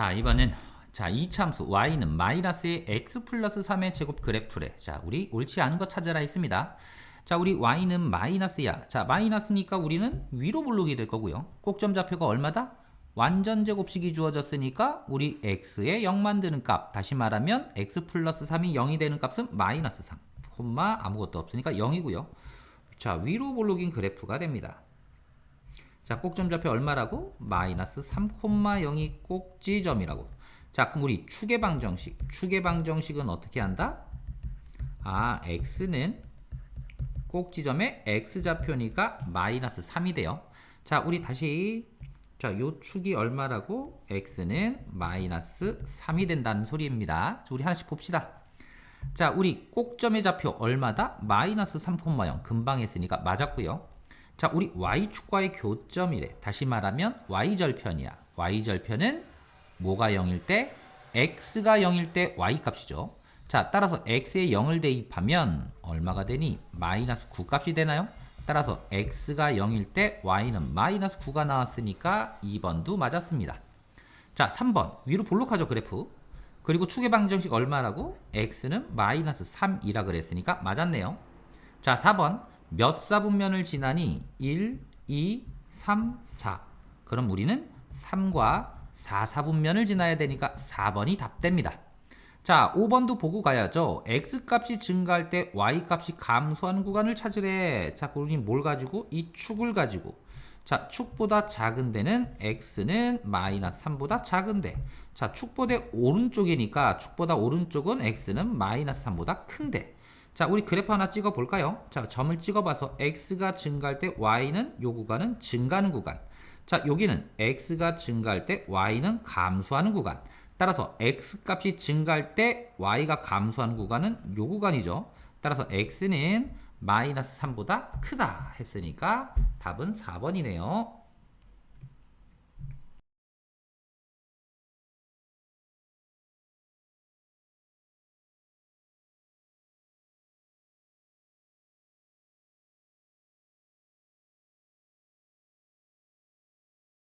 자, 이번엔 자, 이 참수 y는 마이너스의 x 플러스 3의 제곱 그래프래. 자, 우리 옳지 않은 거 찾아라 했습니다. 자, 우리 y는 마이너스야. 자, 마이너스니까 우리는 위로 볼록이 될 거고요. 꼭점 좌표가 얼마다? 완전 제곱식이 주어졌으니까 우리 x에 0 만드는 값. 다시 말하면 x 플러스 3이 0이 되는 값은 마이너스 3. 콤마 아무것도 없으니까 0이고요. 자, 위로 볼록인 그래프가 됩니다. 자, 꼭점 좌표 얼마라고? 마이너스 3,0이 꼭지점이라고. 자, 그럼 우리 축의 방정식. 축의 방정식은 어떻게 한다? 아, x는 꼭지점의 x좌표니까 마이너스 3이 돼요. 자, 우리 다시 자, 요 축이 얼마라고? x는 마이너스 3이 된다는 소리입니다. 자, 우리 하나씩 봅시다. 자, 우리 꼭점의 좌표 얼마다? 마이너스 3,0 금방 했으니까 맞았고요. 자, 우리 y축과의 교점이래. 다시 말하면 y절편이야. y절편은 뭐가 0일 때? x가 0일 때 y 값이죠. 자, 따라서 x에 0을 대입하면 얼마가 되니? 마이너스 9 값이 되나요? 따라서 x가 0일 때 y는 마이너스 9가 나왔으니까 2번도 맞았습니다. 자, 3번. 위로 볼록하죠, 그래프. 그리고 축의 방정식 얼마라고? x는 마이너스 3이라 그랬으니까 맞았네요. 자, 4번. 몇 사분면을 지나니 1, 2, 3, 4. 그럼 우리는 3과 4 사분면을 지나야 되니까 4번이 답됩니다. 자, 5번도 보고 가야죠. x 값이 증가할 때 y 값이 감소하는 구간을 찾으래. 자, 우리 뭘 가지고? 이 축을 가지고. 자, 축보다 작은 데는 x는 마이너스 3보다 작은데. 자, 축보다 오른쪽이니까 축보다 오른쪽은 x는 마이너스 3보다 큰데. 자, 우리 그래프 하나 찍어 볼까요? 자, 점을 찍어 봐서 x가 증가할 때 y는 요 구간은 증가하는 구간. 자, 여기는 x가 증가할 때 y는 감소하는 구간. 따라서 x 값이 증가할 때 y가 감소하는 구간은 요 구간이죠. 따라서 x는 마이너스 3보다 크다 했으니까 답은 4번이네요.